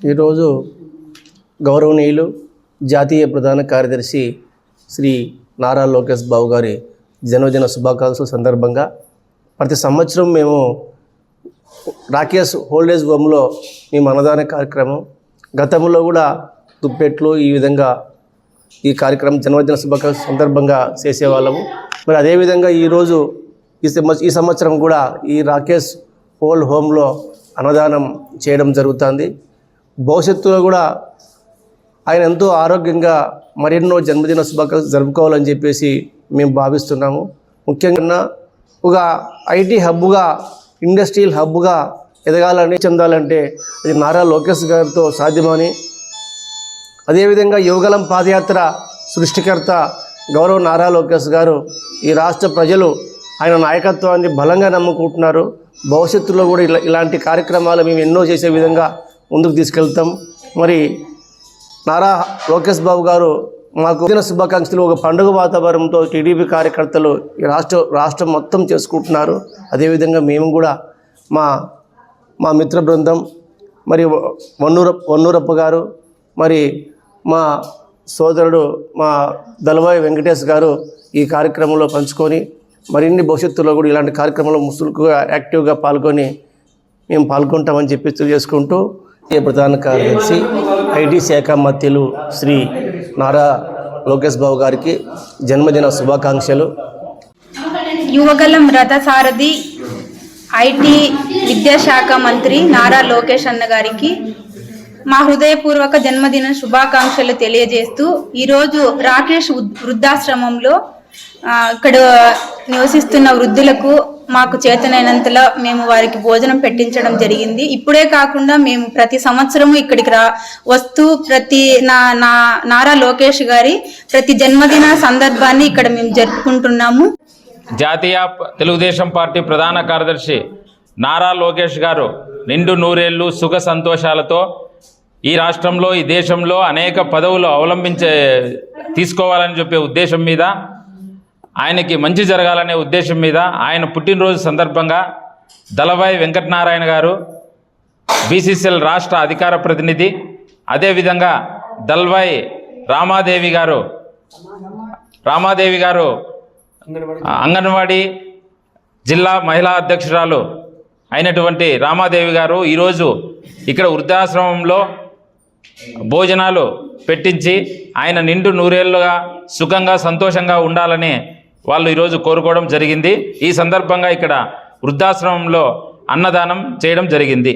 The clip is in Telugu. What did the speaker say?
ఈరోజు గౌరవనీయులు జాతీయ ప్రధాన కార్యదర్శి శ్రీ నారా లోకేష్ బాబు గారి జన్మదిన శుభాకాంక్షల సందర్భంగా ప్రతి సంవత్సరం మేము రాకేష్ హోల్డేజ్ హోమ్లో మేము అన్నదాన కార్యక్రమం గతంలో కూడా దుప్పెట్లు ఈ విధంగా ఈ కార్యక్రమం జన్మదిన శుభాకాంక్షల సందర్భంగా చేసేవాళ్ళము. మరి అదేవిధంగా ఈరోజు ఈ ఈ సంవత్సరం కూడా ఈ రాకేష్ హోల్డ్ హోమ్లో అన్నదానం చేయడం జరుగుతుంది. భవిష్యత్తులో కూడా ఆయన ఎంతో ఆరోగ్యంగా మరెన్నో జన్మదిన శుభాకాంక్షలు జరుపుకోవాలని చెప్పేసి మేము భావిస్తున్నాము. ముఖ్యంగా ఒక ఐటీ హబ్గా ఇండస్ట్రియల్ హబ్గా ఎదగాలని చెందాలంటే అది నారా లోకేష్ గారితో సాధ్యమని. అదేవిధంగా యువగలం పాదయాత్ర సృష్టికర్త గౌరవ నారా లోకేష్ గారు ఈ రాష్ట్ర ప్రజలు ఆయన నాయకత్వాన్ని బలంగా నమ్ముకుంటున్నారు. భవిష్యత్తులో కూడా ఇలా ఇలాంటి కార్యక్రమాలు మేము ఎన్నో చేసే విధంగా ముందుకు తీసుకెళ్తాం. మరి నారా లోకేష్ బాబు గారు మాకు దిన శుభాకాంక్షలు. ఒక పండుగ వాతావరణంతో టీడీపీ కార్యకర్తలు ఈ రాష్ట్ర రాష్ట్రం మొత్తం చేసుకుంటున్నారు. అదేవిధంగా మేము కూడా మా మా మిత్ర బృందం మరి వన్నూర వన్నూరప్ప గారు మరి మా సోదరుడు మా దళవాయి వెంకటేష్ గారు ఈ కార్యక్రమంలో పంచుకొని మరిన్ని భవిష్యత్తులో కూడా ఇలాంటి కార్యక్రమంలో ముసులుగా యాక్టివ్గా పాల్గొని మేము పాల్గొంటామని చెప్పి తెలియజేసుకుంటూ ప్రధాన కార్యదర్శి ఐటీ శాఖ మధ్యలు శ్రీ నారా లోకేష్ బాబు గారికి జన్మదిన శుభాకాంక్షలు. యువగలం రథసారథి ఐటీ విద్యాశాఖ మంత్రి నారా లోకేష్ అన్న గారికి మా హృదయపూర్వక జన్మదిన శుభాకాంక్షలు తెలియజేస్తూ ఈరోజు రాకేష్ వృద్ధాశ్రమంలో అక్కడ ఇక్కడ నివసిస్తున్న వృద్ధులకు మాకు చేతనైనంతలో మేము వారికి భోజనం పెట్టించడం జరిగింది. ఇప్పుడే కాకుండా మేము ప్రతి సంవత్సరము ఇక్కడికి రా వస్తూ ప్రతి నా నా నారా లోకేష్ గారి ప్రతి జన్మదిన సందర్భాన్ని ఇక్కడ మేము జరుపుకుంటున్నాము. జాతీయ తెలుగుదేశం పార్టీ ప్రధాన కార్యదర్శి నారా లోకేష్ గారు నిండు నూరేళ్ళు సుఖ సంతోషాలతో ఈ రాష్ట్రంలో ఈ దేశంలో అనేక పదవులు అవలంబించే తీసుకోవాలని చెప్పే ఉద్దేశం మీద ఆయనకి మంచి జరగాలనే ఉద్దేశం మీద ఆయన పుట్టినరోజు సందర్భంగా దళబాయి వెంకటనారాయణ గారు బీసీసీఎల్ రాష్ట్ర అధికార ప్రతినిధి అదేవిధంగా దల్వాయి రామాదేవి గారు రామాదేవి గారు అంగన్వాడీ జిల్లా మహిళా అధ్యక్షురాలు అయినటువంటి రామాదేవి గారు ఈరోజు ఇక్కడ వృద్ధాశ్రమంలో భోజనాలు పెట్టించి ఆయన నిండు నూరేళ్ళుగా సుఖంగా సంతోషంగా ఉండాలని వాళ్ళు ఈరోజు కోరుకోవడం జరిగింది. ఈ సందర్భంగా ఇక్కడ వృద్ధాశ్రమంలో అన్నదానం చేయడం జరిగింది.